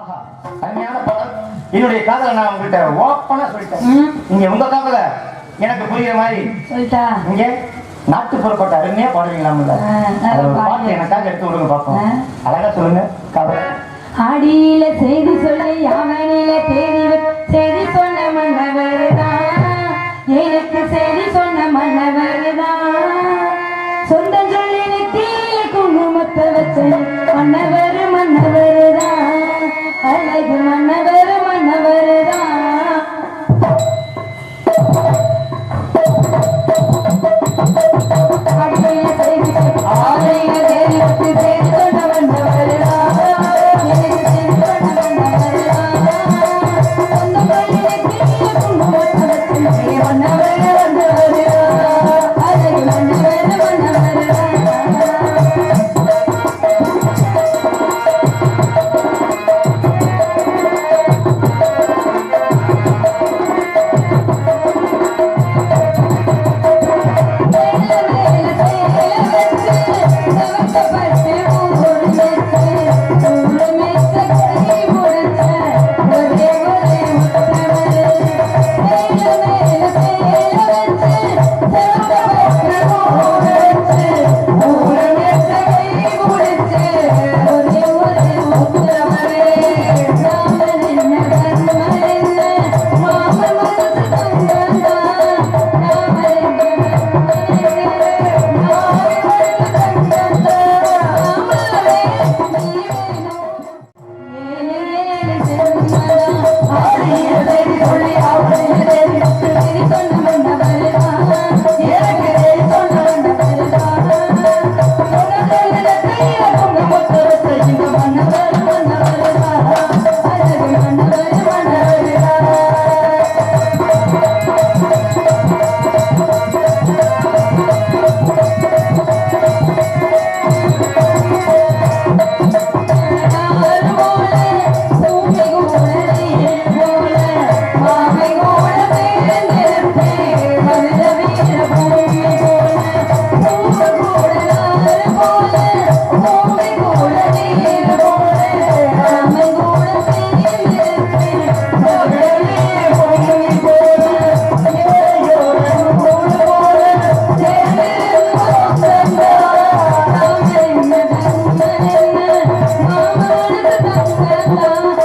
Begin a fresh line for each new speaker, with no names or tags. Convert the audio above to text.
ஆஹா, அருமையான படம் என்னுடைய காதலை நான் உங்ககிட்ட ஓப்பனா சொல்லிட்டேன். நீங்க உங்க காதல எனக்கு புரியுற மாதிரி
சொல்லிட்டா?
இங்க நாட்டுப்புற பாட்டு அருமையா
பாடுங்க.
பாட்டு எனக்காக எடுத்து விடுங்க பார்ப்போம். அழகா சொல்லுங்க காதல்.
அடியில செய்தி சொல்லி அவனில தேடி செய்தி சொன்ன மன்னவர்தான் எனக்கு செய்தி சொன்ன மன்னவர்தான் சொந்தம் சொல்லி நெத்தியில குங்குமத்தை வச்சு மன்னவர் அழகு மன்னவர் Thank you.